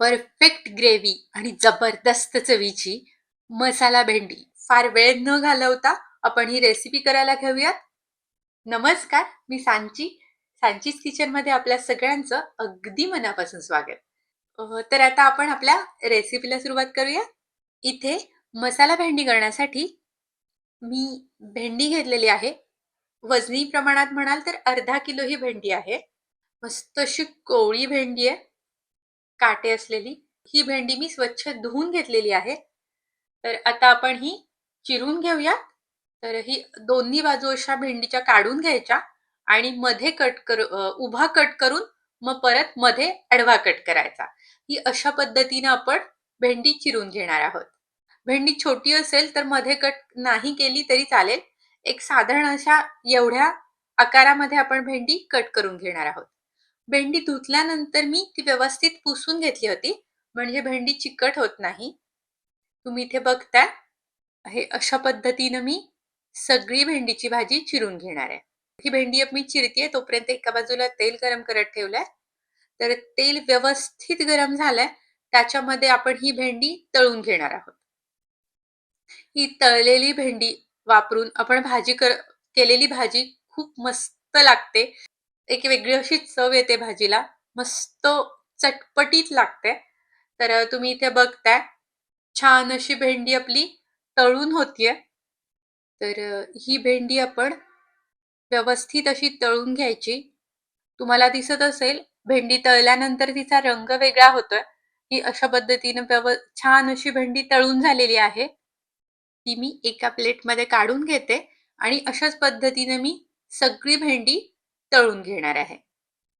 Perfect gravy आणि जबरदस्त चवीची मसाला भेंडी. फार वेळ न घालवता आपण ही रेसिपी करायला घेऊयात. नमस्कार मी सांची. सांचीच किचनमध्ये आपल्या सगळ्यांचं अगदी मनापासून स्वागत. तर आता आपण आपल्या रेसिपीला सुरुवात करूया. इथे मसाला भेंडी करण्यासाठी मी भेंडी घेतलेली आहे. वजनी प्रमाणात म्हणाल तर अर्धा किलो ही भेंडी आहे. मस्त अशी कोवळी भेंडी आहे. काटे असलेली. ही भेंडी मी स्वच्छ धुवून घेतलेली आहे. तर आता आपण ही चिरून घेऊया तर ही दोन्ही बाजू अशा भेंडीच्या काढून घ्यायच्या आणि मध्ये कट कर उभा कट करून मग परत मध्ये आडवा कट करायचा. ही अशा पद्धतीने आपण भेंडी चिरून घेणार आहोत. भेंडी छोटी असेल तर मध्ये कट नाही केली तरी चालेल. एक साधारण अशा एवढ्या आकारामध्ये आपण भेंडी कट करून घेणार आहोत. भेंडी धुतल्यानंतर मी ती व्यवस्थित पुसून घेतली होती. म्हणजे भेंडी चिकट होत नाही. तुम्ही इथे बघताय. हे अशा पद्धतीनं मी सगळी भेंडीची भाजी चिरून घेणार आहे. ही भेंडी मी चिरतेय तोपर्यंत एका बाजूला तेल गरम करत ठेवलंय. तर तेल व्यवस्थित गरम झालंय. त्याच्यामध्ये आपण ही भेंडी तळून घेणार आहोत. ही तळलेली भेंडी वापरून आपण भाजी कर केलेली भाजी खूप मस्त लागते. एक वेगळी अशी चव येते भाजीला. मस्त चटपटीत लागते. तर तुम्ही इथे बघताय. छान अशी भेंडी आपली तळून होतीये. तर ही भेंडी आपण व्यवस्थित अशी तळून घ्यायची. तुम्हाला दिसत असेल भेंडी तळल्यानंतर तिचा रंग वेगळा होतोय. ही अशा पद्धतीनं व्यव छान अशी भेंडी तळून झालेली आहे. ती मी एका प्लेटमध्ये काढून घेते आणि अशाच पद्धतीने मी सगळी भेंडी तळून घेणार आहे.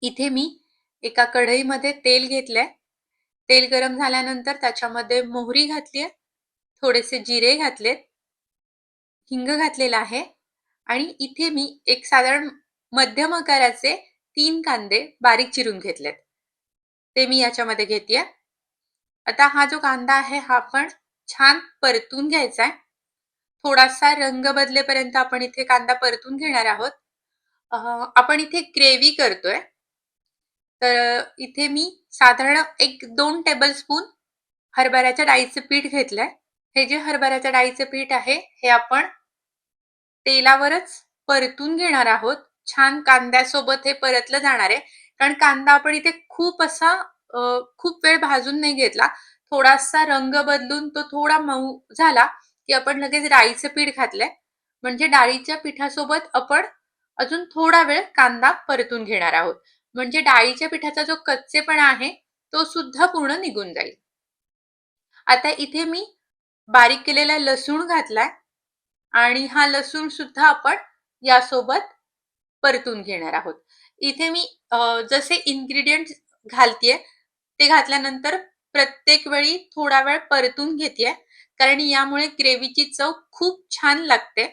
इथे मी एका कढईमध्ये तेल घेतलंय. तेल गरम झाल्यानंतर त्याच्यामध्ये मोहरी घातलीये. थोडेसे जिरे घातलेत. हिंग घातलेला आहे. आणि इथे मी एक साधारण मध्यम आकाराचे तीन कांदे बारीक चिरून घेतलेत. ते मी याच्यामध्ये घेतेय. आता हा जो कांदा आहे हा आपण छान परतून घ्यायचा आहे थोडासा रंग बदलेपर्यंत आपण इथे कांदा परतून घेणार आहोत. आपण इथे ग्रेव्ही करतोय. तर इथे मी साधारण एक दोन टेबलस्पून हरभऱ्याच्या डाळीचं पीठ घेतलंय. हे जे हरभऱ्याच्या डाळीचं पीठ आहे हे आपण तेलावरच परतून घेणार आहोत. छान कांद्यासोबत हे परतलं जाणार आहे. कारण कांदा आपण इथे खूप असा अ, खूप वेळ भाजून नाही घेतला. थोडासा रंग बदलून तो थोडा मऊ झाला की आपण लगेच डाळीचं पीठ घातलंय. म्हणजे डाळीच्या पिठासोबत आपण अजून थोडा वेळ कांदा परतून घेणार आहोत. म्हणजे डाळीच्या पिठाचा जो कच्चेपणा आहे तो सुद्धा पूर्ण निघून जाईल. आता इथे मी बारीक केलेला लसूण घातलाय आणि हा लसूण सुद्धा आपण यासोबत परतून घेणार आहोत. इथे मी जसे इन्ग्रेडियंट घालतीये ते घातल्यानंतर प्रत्येक वेळी थोडा वेळ परतून घेतेय. कारण यामुळे ग्रेव्हीची चव खूप छान लागते.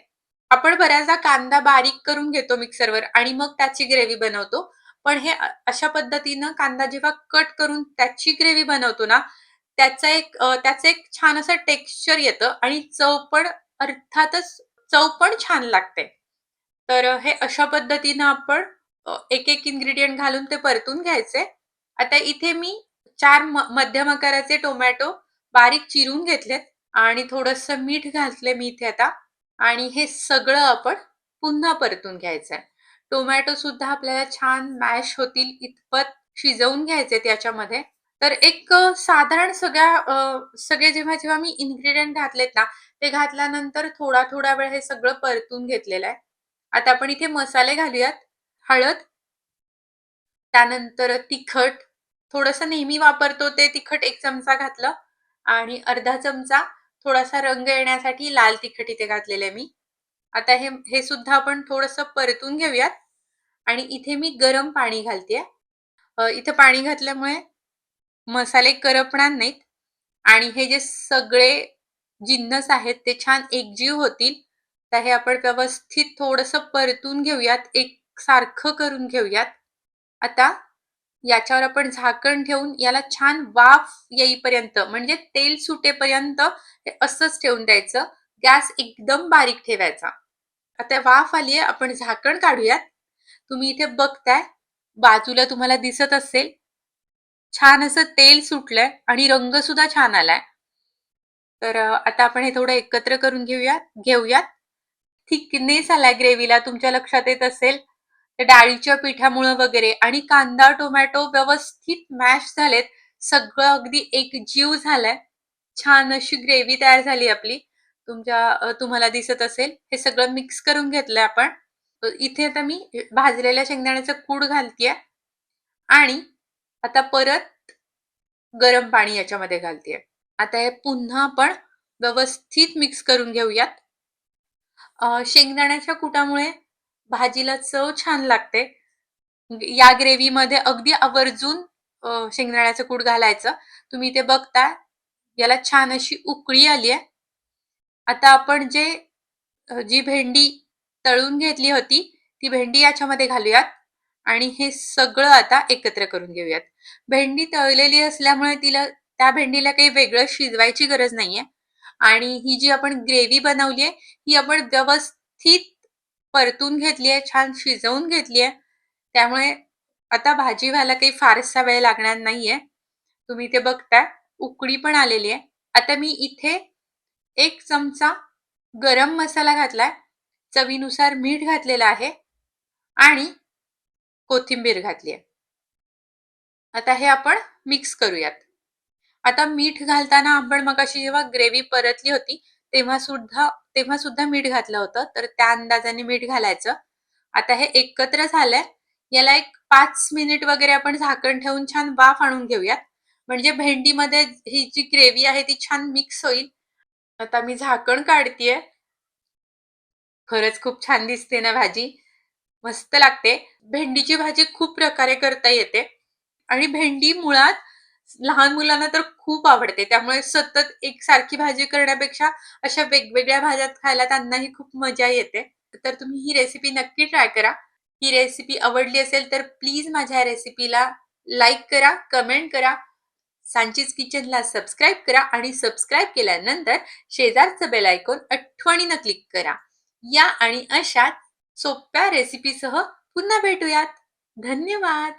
आपण बऱ्याचदा कांदा बारीक करून घेतो मिक्सरवर आणि मग त्याची ग्रेव्ही बनवतो. पण हे अ- अशा पद्धतीनं कांदा जेव्हा कट करून त्याची ग्रेव्ही बनवतो ना त्याचा एक अ, त्याचं एक छान असं टेक्स्चर येतं आणि चव पण अर्थातच चव पण छान लागते. तर अ, हे अशा पद्धतीनं आपण अ, एक एक इन्ग्रेडियंट घालून ते परतून घ्यायचे. आता इथे मी चार म- मध्यम आकाराचे टोमॅटो बारीक चिरून घेतलेत आणि थोडस मीठ घातले मी इथे आता. आणि हे सगळं आपण पुन्हा परतून घ्यायचं आहे टोमॅटो सुद्धा आपल्याला छान मॅश होतील इतपत शिजवून घ्यायचे त्याच्यामध्ये. तर एक साधारण सगळ्या सगळे जेव्हा जेव्हा मी इन्ग्रेडियंट घातलेत ना ते घातल्यानंतर थोडा थोडा वेळ हे सगळं परतून घेतलेलं आहे. आता आपण इथे मसाले घालूयात. हळद त्यानंतर तिखट. थोडस नेहमी वापरतो ते तिखट एक चमचा घातलं आणि अर्धा चमचा थोडासा रंग येण्यासाठी लाल तिखट इथे घातलेले मी. आता हे हे सुद्धा आपण थोडंसं परतून घेऊयात. आणि इथे मी गरम पाणी घालतेय इथे पाणी घातल्यामुळे मसाले करपणार नाहीत. आणि हे जे सगळे जिन्नस आहेत ते छान एकजीव होतील. तर हे आपण व्यवस्थित थोडस परतून घेऊयात. एक सारखं करून घेऊयात. आता याच्यावर आपण झाकण ठेवून याला छान वाफ येईपर्यंत म्हणजे तेल सुटेपर्यंत हे असंच ठेवून द्यायचं. गॅस एकदम बारीक ठेवायचा. आता वाफ आलीये आपण झाकण काढूयात. तुम्ही इथे बघताय बाजूला तुम्हाला दिसत असेल छान असं तेल सुटलंय आणि रंग सुद्धा छान आलाय. तर आता आपण हे थोडं एकत्र करून घेऊयात घेऊयात. थिकनेस आलाय ग्रेव्हीला तुमच्या लक्षात येत असेल. त्या डाळीच्या पिठामुळं वगैरे आणि कांदा टोमॅटो व्यवस्थित मॅश झालेत. सगळं अगदी एकजीव झालाय. छान अशी ग्रेव्ही तयार झाली आपली. तुमच्या तुम्हाला दिसत असेल. हे सगळं मिक्स करून घेतलंय आपण. इथे आता मी भाजलेल्या शेंगदाण्याचं कूड घालतेय. आणि आता परत गरम पाणी याच्यामध्ये घालतेय. आता हे पुन्हा आपण व्यवस्थित मिक्स करून घेऊयात. शेंगदाण्याच्या कुटामुळे भाजीला चव छान लागते. म्हणजे या ग्रेव्हीमध्ये अगदी आवर्जून शेंगदाण्याचं कूट घालायचं. तुम्ही इथे बघता याला छान अशी उकळी आली आहे. आता आपण जे जी भेंडी तळून घेतली होती ती भेंडी याच्यामध्ये घालूयात. आणि हे सगळं आता एकत्र करून घेऊयात. भेंडी तळलेली असल्यामुळे तिला त्या भेंडीला काही वेगळं शिजवायची गरज नाहीये. आणि ही जी आपण ग्रेव्ही बनवली आहे ही आपण व्यवस्थित परतून घेतली आहे छान शिजवून घेतली आहे. त्यामुळे आता भाजी व्हायला काही फारसा वेळ लागणार नाहीये. तुम्ही ते बघता उकडी पण आलेली आहे. आता मी इथे एक चमचा गरम मसाला घातलाय. चवीनुसार मीठ घातलेलं आहे आणि कोथिंबीर घातली आहे. आता हे आपण मिक्स करूयात. आता मीठ घालताना आपण मग अशी जेव्हा ग्रेव्ही परतली होती तेव्हा सुद्धा तेव्हा सुद्धा मीठ घातलं होतं. तर त्या अंदाजाने मीठ घालायचं. आता हे एकत्र झालंय. याला एक पाच मिनिट वगैरे आपण झाकण ठेवून छान वाफ आणून घेऊयात. म्हणजे भेंडीमध्ये ही जी ग्रेव्ही आहे ती छान मिक्स होईल. आता मी झाकण काढतीये. खरंच खूप छान दिसते ना भाजी? मस्त लागते. भेंडीची भाजी खूप प्रकारे करता येते. आणि भेंडी मुळात लहान मुलांना तर खूप आवडते. त्यामुळे सतत एक सारखी भाजी करण्यापेक्षा अशा वेगवेगळ्या भाज्या खायला त्यांनाही खूप मजा येते. तर तुम्ही ही रेसिपी नक्की ट्राय करा. ही रेसिपी आवडली असेल तर प्लीज माझ्या रेसिपीला लाईक करा कमेंट करा. सांचीज किचनला सबस्क्राईब करा आणि सबस्क्राईब केल्यानंतर शेजारचं बेल आयकॉन आठवणीनं क्लिक करा. या आणि अशाच सोप्या रेसिपीसह पुन्हा भेटूयात. धन्यवाद!